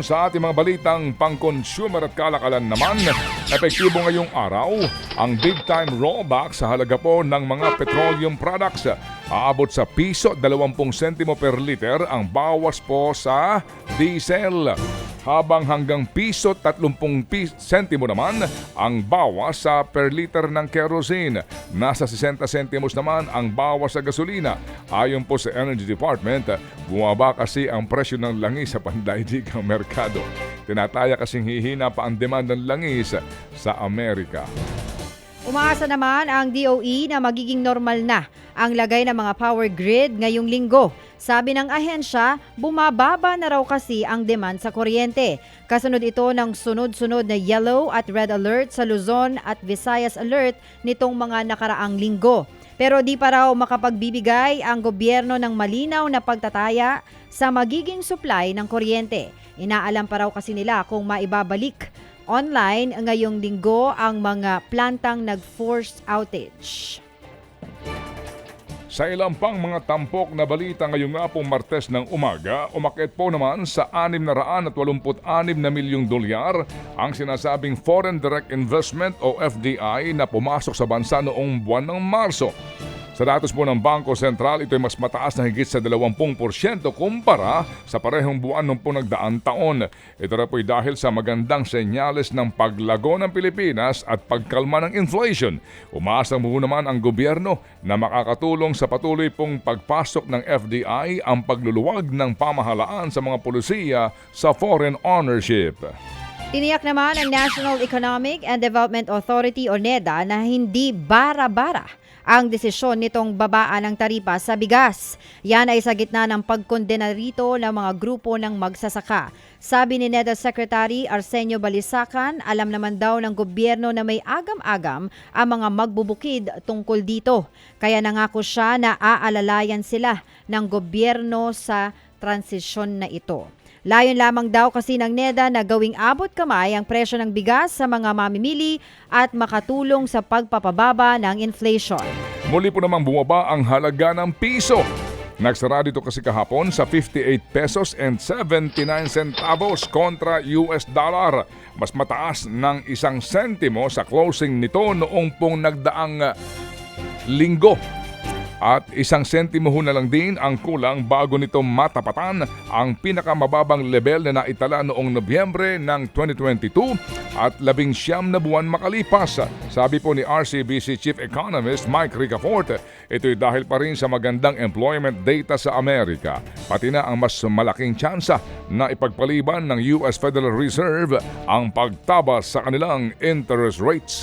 Sa ating mga balitang pang-consumer at kalakalan naman, epektibo ngayong araw ang big-time rollback sa halaga po ng mga petroleum products. Aabot sa piso 20 sentimo per liter ang bawas po sa diesel. Habang hanggang piso 30 pi- sentimo naman ang bawas sa per liter ng kerosene. Nasa 60 sentimos naman ang bawas sa gasolina. Ayon po sa Energy Department, bumaba kasi ang presyo ng langis sa pandaigdigang merkado. Tinataya kasing hihina pa ang demand ng langis sa Amerika. Umaasa naman ang DOE na magiging normal na ang lagay ng mga power grid ngayong linggo. Sabi ng ahensya, bumababa na raw kasi ang demand sa kuryente. Kasunod ito ng sunod-sunod na yellow at red alert sa Luzon at Visayas alert nitong mga nakaraang linggo. Pero di pa raw makapagbibigay ang gobyerno ng malinaw na pagtataya sa magiging supply ng kuryente. Inaalam pa raw kasi nila kung maibabalik online ngayong linggo ang mga plantang nag-forced outage. Sa ilang pang mga tampok na balita ngayong nga pong Martes ng umaga, umakit po naman sa 686 na milyong dolyar ang sinasabing Foreign Direct Investment o FDI na pumasok sa bansa noong buwan ng Marso. Sa datos po ng Bangko Sentral, ito ay mas mataas na higit sa 20% kumpara sa parehong buwan nung po nagdaang taon. Ito na po ay dahil sa magandang senyales ng paglago ng Pilipinas at pagkalma ng inflation. Umaasa mo naman ang gobyerno na makakatulong sa patuloy pong pagpasok ng FDI ang pagluluwag ng pamahalaan sa mga polisiya sa foreign ownership. Tiniyak naman ng National Economic and Development Authority o NEDA na hindi bara-bara ang desisyon nitong babaan ng taripa sa bigas. Yan ay sa gitna ng pagkondena rito ng mga grupo ng magsasaka. Sabi ni NEDA Secretary Arsenio Balisacan, alam naman daw ng gobyerno na may agam-agam ang mga magbubukid tungkol dito. Kaya nangako siya na aalalayan sila ng gobyerno sa transisyon na ito. Layon lamang daw kasi ng NEDA na gawing abot kamay ang presyo ng bigas sa mga mamimili at makatulong sa pagpapababa ng inflation. Muli po namang bumaba ang halaga ng piso. Nagsara dito kasi kahapon sa 58 pesos and 79 centavos kontra US dollar. Mas mataas ng isang sentimo sa closing nito noong pong nagdaang linggo. At isang sentimo na lang din ang kulang bago nito matapatan ang pinakamababang level na naitala noong Nobyembre ng 2022 at labing siyam na buwan makalipas. Sabi po ni RCBC Chief Economist Mike Ricafort, ito'y dahil pa rin sa magandang employment data sa Amerika, pati na ang mas malaking tsansa na ipagpaliban ng US Federal Reserve ang pagtabas sa kanilang interest rates.